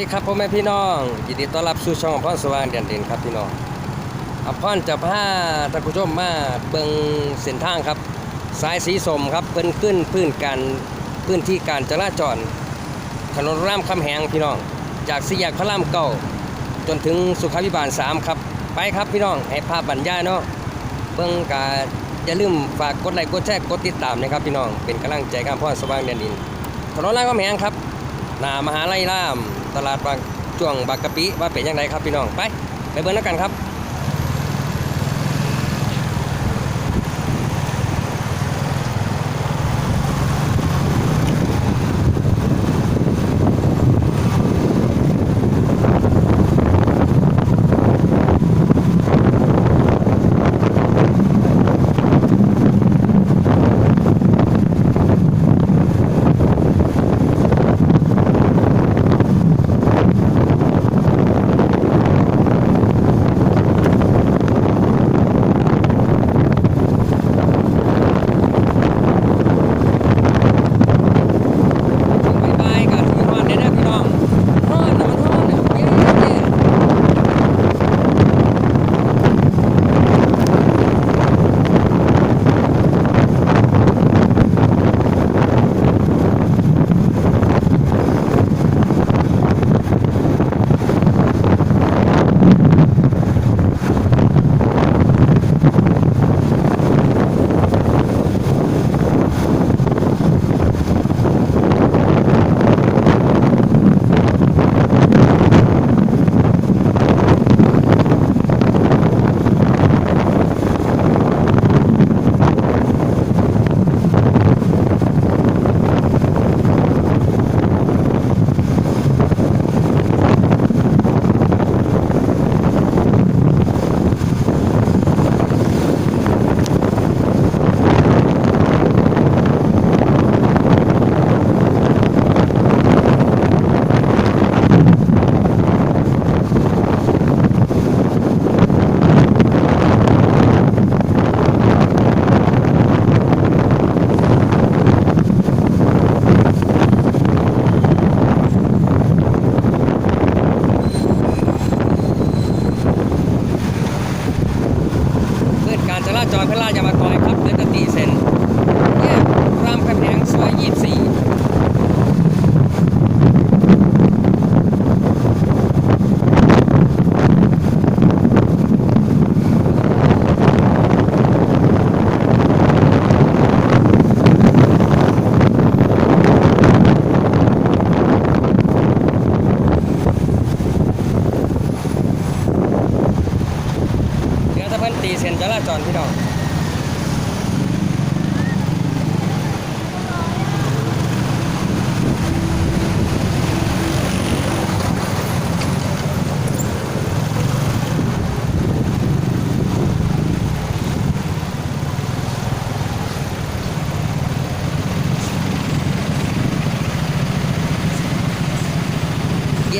ดีครับพ่อแม่พี่น้องยินดีต้อนรับสู่ช่องอพรสว่างเด่นเด่นครับพี่น้องอพรจะพาท่านผู้ชมมาเบิ่งเส้นทางครับ สายสีสมครับเพิ่นขึ้นพื้นการพื้นที่การจราจร ถนนรามคำแหงพี่น้อง จากสี่แยกพระรามเก้าจนถึงสุขาภิบาล3ครับ ไปครับพี่น้องให้ภาพบรรยายเนาะเบิ่งกาอย่าลืมฝากกดไลค์กดแชร์กดติดตามนะครับพี่น้องเป็นกำลังใจกับพ่อสว่างเด่นดินถนนรามคำแหงครับหนามหาลัยราม ตลาดบางช่วงบางกะปิว่าเป็นยังไงครับพี่น้องไปไปเบิ่งแล้วกันครับบ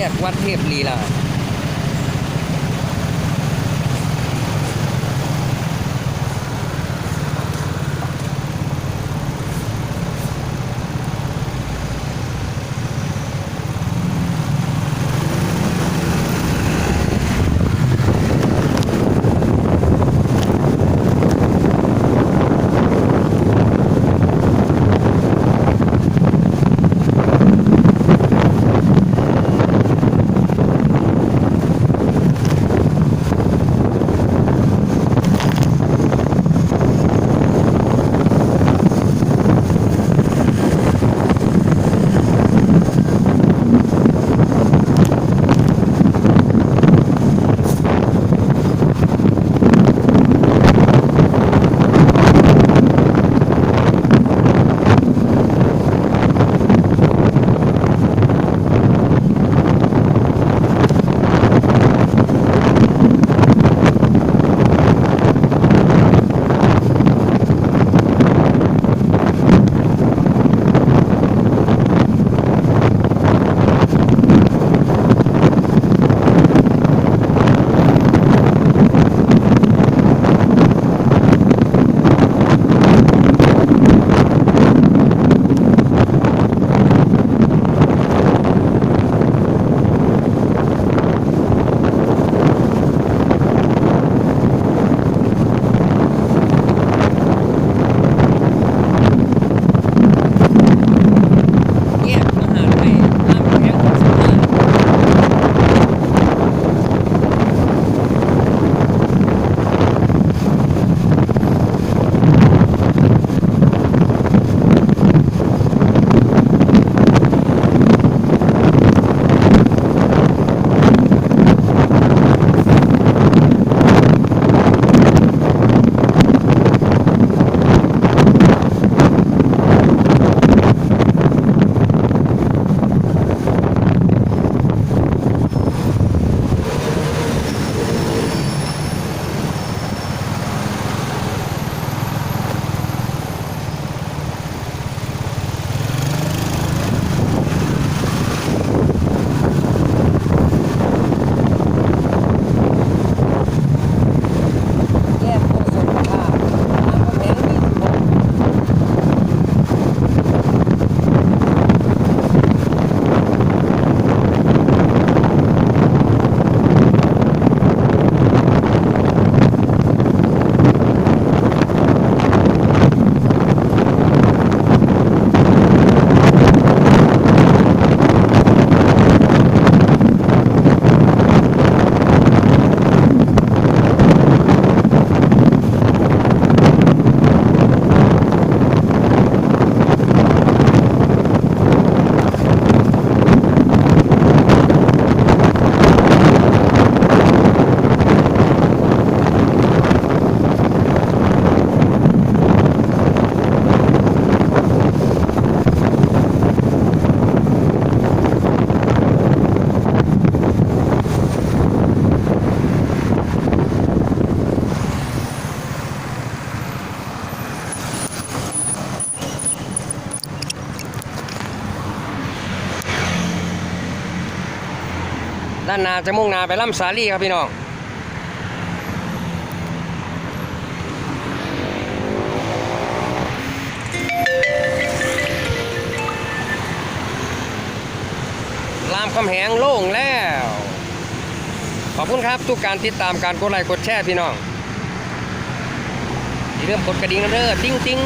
ยกวัดเทพลีลา ด้านนาจะมุ่งนาไปล่ำสาลีครับพี่น้องรามคำแหงโล่งแล้ว ขอบคุณครับทุกการติดตามการกดไลค์กดแชร์พี่น้องอย่มกดกระดิ่งนะเด้อติ้งติ้ง